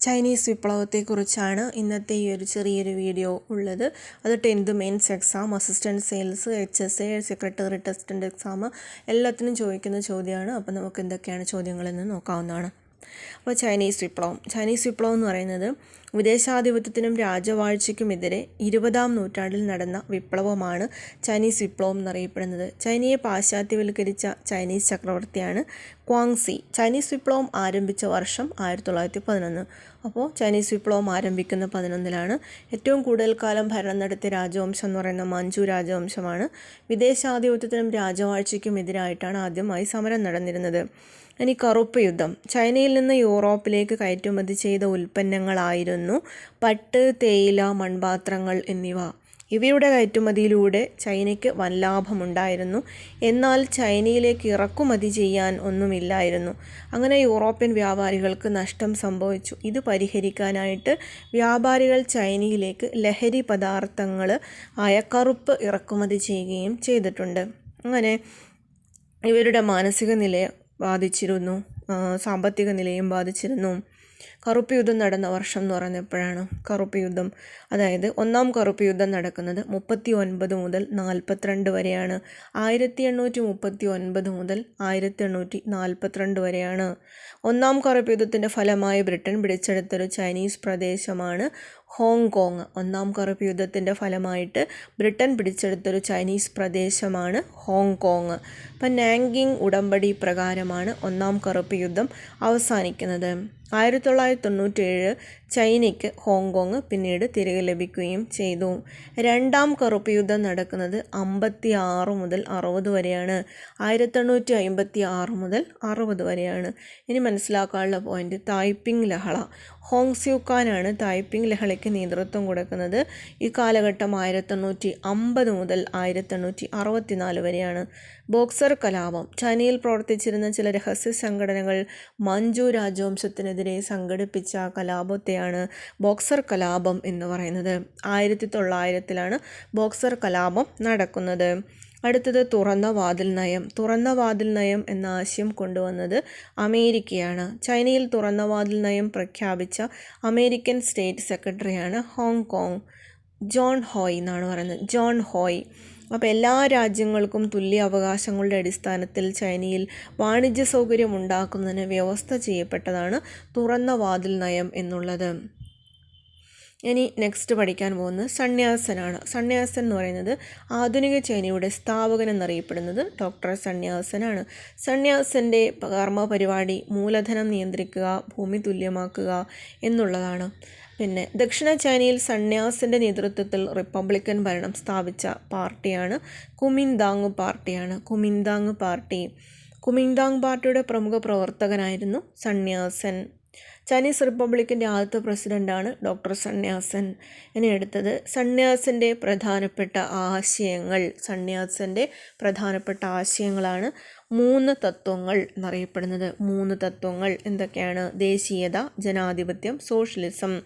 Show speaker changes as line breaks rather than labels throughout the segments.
Chinese വിപ്ലവത്തെക്കുറിച്ചാണ് ഇന്നത്തെ ഈ ഒരു ചെറിയൊരു വീഡിയോ ഉള്ളത്. അത് tenth mains exam assistant sales H S A secretary ടെസ്റ്റന്റ് exam എല്ലാത്തിനും ചോദിക്കുന്ന ചോദ്യമാണ്. അപ്പോൾ നമുക്ക് എന്തൊക്കെയാണ് ചോദ്യങ്ങളെന്ന് നോക്കാവുന്നതാണ്. അപ്പോൾ ചൈനീസ് വിപ്ലവം. ചൈനീസ് വിപ്ലവം എന്ന് പറയുന്നത് വിദേശാധിപത്യത്തിനും രാജവാഴ്ചയ്ക്കുമെതിരെ ഇരുപതാം നൂറ്റാണ്ടിൽ നടന്ന വിപ്ലവമാണ് ചൈനീസ് വിപ്ലവം എന്നറിയപ്പെടുന്നത്. ചൈനയെ പാശ്ചാത്യവൽക്കരിച്ച ചൈനീസ് ചക്രവർത്തിയാണ് ക്വാങ്സി. ചൈനീസ് വിപ്ലവം ആരംഭിച്ച വർഷം ആയിരത്തി തൊള്ളായിരത്തി പതിനൊന്ന്. അപ്പോൾ ചൈനീസ് വിപ്ലവം ആരംഭിക്കുന്ന പതിനൊന്നിലാണ്. ഏറ്റവും കൂടുതൽ കാലം ഭരണം നടത്തിയ രാജവംശം എന്ന് പറയുന്ന മഞ്ചു രാജവംശമാണ്. വിദേശാധിപത്യത്തിനും രാജവാഴ്ചയ്ക്കും എതിരായിട്ടാണ് ആദ്യമായി സമരം നടന്നിരുന്നത്. ഇനി കറുപ്പ് യുദ്ധം. ചൈനയിൽ നിന്ന് യൂറോപ്പിലേക്ക് കയറ്റുമതി ചെയ്ത ഉൽപ്പന്നങ്ങളായിരുന്നു പട്ട് തേയില മൺപാത്രങ്ങൾ എന്നിവ. ഇവയുടെ കയറ്റുമതിയിലൂടെ ചൈനയ്ക്ക് വൻ ലാഭമുണ്ടായിരുന്നു. എന്നാൽ ചൈനയിലേക്ക് ഇറക്കുമതി ചെയ്യാൻ ഒന്നുമില്ലായിരുന്നു. അങ്ങനെ യൂറോപ്യൻ വ്യാപാരികൾക്ക് നഷ്ടം സംഭവിച്ചു. ഇത് പരിഹരിക്കാനായിട്ട് വ്യാപാരികൾ ചൈനയിലേക്ക് ലഹരി പദാർത്ഥങ്ങൾ ആയ കറുപ്പ് ഇറക്കുമതി ചെയ്യുകയും ചെയ്തിട്ടുണ്ട്. അങ്ങനെ ഇവരുടെ മാനസിക നിലയെ ബാധിച്ചിരുന്നു സാമ്പത്തിക നിലയും ബാധിച്ചിരുന്നു. കറുപ്പ് യുദ്ധം നടന്ന വർഷം എന്ന് പറയുന്നത് എപ്പോഴാണ് കറുപ്പ് യുദ്ധം അതായത് ഒന്നാം കറുപ്പ് യുദ്ധം നടക്കുന്നത് മുപ്പത്തി ഒൻപത് മുതൽ നാൽപ്പത്തിരണ്ട് വരെയാണ്. ആയിരത്തി എണ്ണൂറ്റി മുപ്പത്തി ഒൻപത് മുതൽ ആയിരത്തി എണ്ണൂറ്റി നാൽപ്പത്തിരണ്ട് വരെയാണ്. ഒന്നാം കറുപ്പ് യുദ്ധത്തിന്റെ ഫലമായി ബ്രിട്ടൻ പിടിച്ചെടുത്തൊരു ചൈനീസ് പ്രദേശമാണ് ഹോങ്കോങ് ഒന്നാം കറുപ്പ് യുദ്ധത്തിന്റെ ഫലമായിട്ട് ബ്രിട്ടൻ പിടിച്ചെടുത്തൊരു ചൈനീസ് പ്രദേശമാണ് ഹോങ്കോങ്. ഇപ്പം നാങ്കിങ് ഉടമ്പടി പ്രകാരമാണ് ഒന്നാം കറുപ്പ് യുദ്ധം അവസാനിക്കുന്നത്. ആയിരത്തി തൊള്ളായിരത്തി തൊണ്ണൂറ്റേഴ് ചൈനയ്ക്ക് ഹോങ്കോങ് പിന്നീട് തിരികെ ലഭിക്കുകയും ചെയ്തു. രണ്ടാം കറുപ്പ് യുദ്ധം നടക്കുന്നത് അമ്പത്തി ആറ് മുതൽ അറുപത് വരെയാണ്. ആയിരത്തി എണ്ണൂറ്റി അമ്പത്തി ആറ് മുതൽ അറുപത് വരെയാണ്. ഇനി മനസ്സിലാക്കാനുള്ള പോയിന്റ് തായ്പിങ് ലഹള. ഹോങ് സ്യൂക്കാനാണ് തായ്പിങ് ലഹളയ്ക്ക് നേതൃത്വം കൊടുക്കുന്നത്. ഈ കാലഘട്ടം ആയിരത്തി എണ്ണൂറ്റി അമ്പത് മുതൽ ആയിരത്തി എണ്ണൂറ്റി അറുപത്തിനാല് വരെയാണ്. ബോക്സർ കലാപം. ചൈനയിൽ പ്രവർത്തിച്ചിരുന്ന ചില രഹസ്യ സംഘടനകൾ മഞ്ജു രാജവംശത്തിനെതിരെ സംഘടിപ്പിച്ച കലാപത്തെയാണ് ബോക്സർ കലാപം എന്ന് പറയുന്നത്. ആയിരത്തി തൊള്ളായിരത്തിലാണ് ബോക്സർ കലാപം നടക്കുന്നത്. അടുത്തത് തുറന്ന വാതിൽ നയം. തുറന്ന വാതിൽ നയം എന്ന ആശയം കൊണ്ടുവന്നത് അമേരിക്കയാണ്. ചൈനയിൽ തുറന്ന വാതിൽ നയം പ്രഖ്യാപിച്ച അമേരിക്കൻ സ്റ്റേറ്റ് സെക്രട്ടറിയാണ് ഹോങ്കോങ് ജോൺ ഹോയ് എന്നാണ് പറയുന്നത്. ജോൺ ഹോയ്. അപ്പോൾ എല്ലാ രാജ്യങ്ങൾക്കും തുല്യ അവകാശങ്ങളുടെ അടിസ്ഥാനത്തിൽ ചൈനയിൽ വാണിജ്യ സൗകര്യം ഉണ്ടാക്കുന്നതിന് വ്യവസ്ഥ ചെയ്യപ്പെട്ടതാണ് തുറന്ന വാതിൽ നയം എന്നുള്ളത്. ഇനി നെക്സ്റ്റ് പഠിക്കാൻ പോകുന്നത് സന്യാസനാണ്. സന്യാസൻ എന്ന് പറയുന്നത് ആധുനിക ചൈനയുടെ സ്ഥാപകൻ എന്നറിയപ്പെടുന്നത് ഡോക്ടർ സന്യാസനാണ്. സന്യാസന്റെ കർമ്മ പരിപാടി മൂലധനം നിയന്ത്രിക്കുക ഭൂമി തുല്യമാക്കുക എന്നുള്ളതാണ്. പിന്നെ ദക്ഷിണ ചൈനയിൽ സന്യാസിന്റെ നേതൃത്വത്തിൽ റിപ്പബ്ലിക്കൻ ഭരണം സ്ഥാപിച്ച പാർട്ടിയാണ് കുമിൻദാങ് പാർട്ടിയാണ്. കുമിൻദാങ് പാർട്ടി. കുമിൻദാങ് പാർട്ടിയുടെ പ്രമുഖ പ്രവർത്തകനായിരുന്നു സന്യാസൻ. ചൈനീസ് റിപ്പബ്ലിക്കിന്റെ ആദ്യത്തെ പ്രസിഡന്റാണ് ഡോക്ടർ സന്യാസൻ. ഇനി എടുത്തത് സന്യാസിന്റെ പ്രധാനപ്പെട്ട ആശയങ്ങൾ. സന്യാസിന്റെ പ്രധാനപ്പെട്ട ആശയങ്ങളാണ് മൂന്ന് തത്വങ്ങൾ എന്നറിയപ്പെടുന്നത്. മൂന്ന് തത്വങ്ങൾ എന്തൊക്കെയാണ്? ദേശീയത ജനാധിപത്യം സോഷ്യലിസം.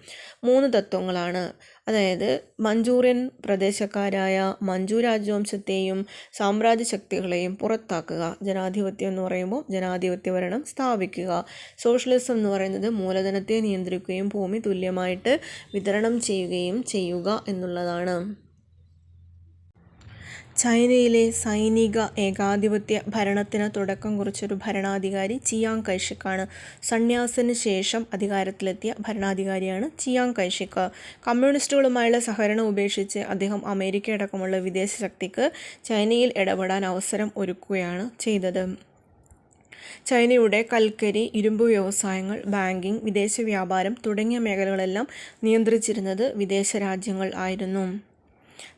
മൂന്ന് തത്വങ്ങളാണ്. അതായത് മഞ്ചൂറിയൻ പ്രദേശക്കാരായ മഞ്ചു രാജവംശത്തെയും സാമ്രാജ്യ ശക്തികളെയും പുറത്താക്കുക. ജനാധിപത്യം എന്ന് പറയുമ്പോൾ ജനാധിപത്യ ഭരണം സ്ഥാപിക്കുക. സോഷ്യലിസം എന്ന് പറയുന്നത് മൂലധനത്തെ നിയന്ത്രിക്കുകയും ഭൂമി തുല്യമായിട്ട് വിതരണം ചെയ്യുകയും ചെയ്യുക എന്നുള്ളതാണ്. ചൈനയിലെ സൈനിക ഏകാധിപത്യ ഭരണത്തിന് തുടക്കം കുറിച്ചൊരു ഭരണാധികാരി ചിയാങ് കൈഷക്കാണ്. സന്യാസിന് ശേഷം അധികാരത്തിലെത്തിയ ഭരണാധികാരിയാണ് ചിയാങ് കൈഷക്ക് കമ്മ്യൂണിസ്റ്റുകളുമായുള്ള സഹകരണം ഉപേക്ഷിച്ച് അദ്ദേഹം അമേരിക്ക അടക്കമുള്ള വിദേശ ശക്തിക്ക് ചൈനയിൽ ഇടപെടാൻ അവസരം ഒരുക്കുകയാണ് ചെയ്തത്. ചൈനയുടെ കൽക്കരി ഇരുമ്പ് വ്യവസായങ്ങൾ ബാങ്കിംഗ് വിദേശ വ്യാപാരം തുടങ്ങിയ മേഖലകളെല്ലാം നിയന്ത്രിച്ചിരുന്നത് വിദേശ രാജ്യങ്ങൾ ആയിരുന്നു.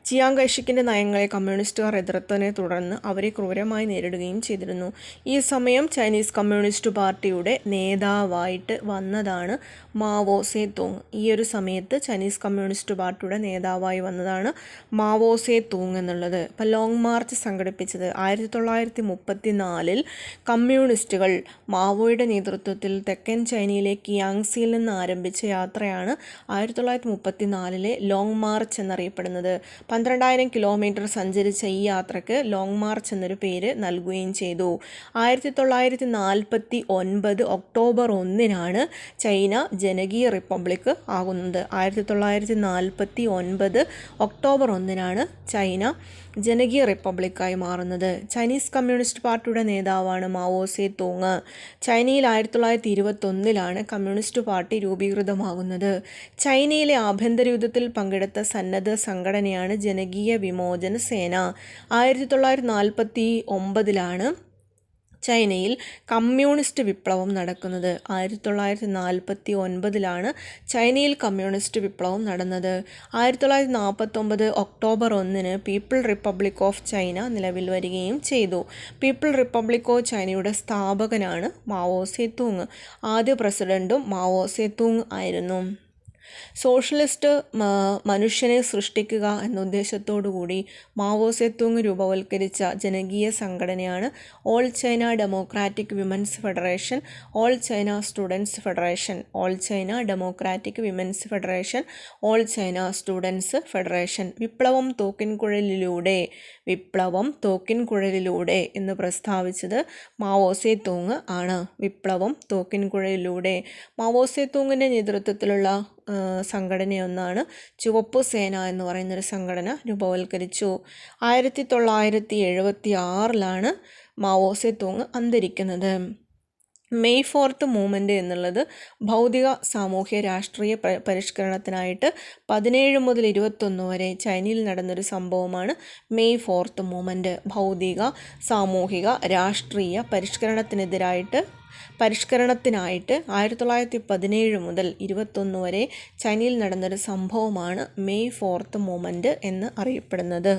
ചിയാങ് കൈഷിക്കിന്റെ നയങ്ങളെ കമ്മ്യൂണിസ്റ്റുകാർ എതിർത്തതിനെ തുടർന്ന് അവരെ ക്രൂരമായി നേരിടുകയും ചെയ്തിരുന്നു. ഈ സമയം ചൈനീസ് കമ്മ്യൂണിസ്റ്റ് പാർട്ടിയുടെ നേതാവായിട്ട് വന്നതാണ് മാവോ സേ തൂങ് ഈ ഒരു സമയത്ത് ചൈനീസ് കമ്മ്യൂണിസ്റ്റ് പാർട്ടിയുടെ നേതാവായി വന്നതാണ് മാവോ സേ തൂങ് എന്നുള്ളത്. ഇപ്പം ലോങ് മാർച്ച് സംഘടിപ്പിച്ചത് ആയിരത്തി തൊള്ളായിരത്തി മുപ്പത്തി നാലിൽ കമ്മ്യൂണിസ്റ്റുകൾ മാവോയുടെ നേതൃത്വത്തിൽ തെക്കൻ ചൈനയിലെ കിയാങ്സിയിൽ നിന്ന് ആരംഭിച്ച യാത്രയാണ് ആയിരത്തി തൊള്ളായിരത്തി മുപ്പത്തി നാലിലെ ലോങ് മാർച്ച് എന്നറിയപ്പെടുന്നത്. പന്ത്രണ്ടായിരം കിലോമീറ്റർ സഞ്ചരിച്ച ഈ യാത്രയ്ക്ക് ലോങ് മാർച്ച് എന്നൊരു പേര് നൽകുകയും ചെയ്തു. ആയിരത്തി തൊള്ളായിരത്തി നാൽപ്പത്തി ഒൻപത് ഒക്ടോബർ ഒന്നിനാണ് ചൈന ജനകീയ റിപ്പബ്ലിക് ആകുന്നത്. ആയിരത്തി തൊള്ളായിരത്തി നാൽപ്പത്തി ഒൻപത് ഒക്ടോബർ ഒന്നിനാണ് ചൈന ജനകീയ റിപ്പബ്ലിക്കായി മാറുന്നത്. ചൈനീസ് കമ്മ്യൂണിസ്റ്റ് പാർട്ടിയുടെ നേതാവാണ് മാവോ സേ തോങ് ചൈനയിൽ ആയിരത്തി തൊള്ളായിരത്തി ഇരുപത്തൊന്നിലാണ് കമ്മ്യൂണിസ്റ്റ് പാർട്ടി രൂപീകൃതമാകുന്നത്. ചൈനയിലെ ആഭ്യന്തര യുദ്ധത്തിൽ പങ്കെടുത്ത സന്നദ്ധ സംഘടനയാണ് ജനകീയ വിമോചന സേന. ആയിരത്തി തൊള്ളായിരത്തി നാൽപ്പത്തി ഒമ്പതിലാണ് ചൈനയിൽ കമ്മ്യൂണിസ്റ്റ് വിപ്ലവം നടക്കുന്നത്. ആയിരത്തി തൊള്ളായിരത്തി നാൽപ്പത്തി ഒൻപതിലാണ് ചൈനയിൽ കമ്മ്യൂണിസ്റ്റ് വിപ്ലവം നടന്നത്. ആയിരത്തി തൊള്ളായിരത്തി നാൽപ്പത്തൊമ്പത് ഒക്ടോബർ ഒന്നിന് പീപ്പിൾ റിപ്പബ്ലിക് ഓഫ് ചൈന നിലവിൽ വരികയും ചെയ്തു. പീപ്പിൾ റിപ്പബ്ലിക് ഓഫ് ചൈനയുടെ സ്ഥാപകനാണ് മാവോ സേത്തൂങ് ആദ്യ പ്രസിഡന്റും മാവോ സേത്തൂങ് ആയിരുന്നു. സോഷ്യലിസ്റ്റ് മനുഷ്യനെ സൃഷ്ടിക്കുക എന്ന ഉദ്ദേശത്തോടു കൂടി മാവോ സെത്തൂങ് രൂപവൽക്കരിച്ച ജനകീയ സംഘടനയാണ് All China Democratic Women's Federation All China Students Federation All China Democratic Women's Federation All China Students Federation. വിപ്ലവം തോക്കിൻകുഴലിലൂടെ വിപ്ലവം തോക്കിൻകുഴലിലൂടെ എന്ന് പ്രസ്താവിച്ചത് മാവോസെ തൂങ് ആണ്. വിപ്ലവം തോക്കിൻകുഴലിലൂടെ മാവോസെ തൂങ്ങിന്റെ നേതൃത്വത്തിലുള്ള സംഘടനയൊന്നാണ്. ചുവപ്പ് സേന എന്ന് പറയുന്നൊരു സംഘടന രൂപവൽക്കരിച്ചു. ആയിരത്തി തൊള്ളായിരത്തി എഴുപത്തി ആറിലാണ് മാവോസെ തൂങ് അന്തരിക്കുന്നത്. മെയ് ഫോർത്ത് മൂവ്മെന്റ് എന്നുള്ളത് ഭൗതിക സാമൂഹ്യ രാഷ്ട്രീയ പരിഷ്കരണത്തിനായിട്ട് പതിനേഴ് മുതൽ ഇരുപത്തൊന്ന് വരെ ചൈനയിൽ നടന്നൊരു സംഭവമാണ് മെയ് ഫോർത്ത് മൂവ്മെന്റ് ഭൗതിക സാമൂഹിക രാഷ്ട്രീയ പരിഷ്കരണത്തിനെതിരായിട്ട് പരിഷ്കരണത്തിനായിട്ട് ആയിരത്തി തൊള്ളായിരത്തി പതിനേഴ് മുതൽ ഇരുപത്തൊന്ന് വരെ ചൈനയിൽ നടന്നൊരു സംഭവമാണ് മെയ് ഫോർത്ത് മൂവ്മെന്റ് എന്ന് അറിയപ്പെടുന്നത്.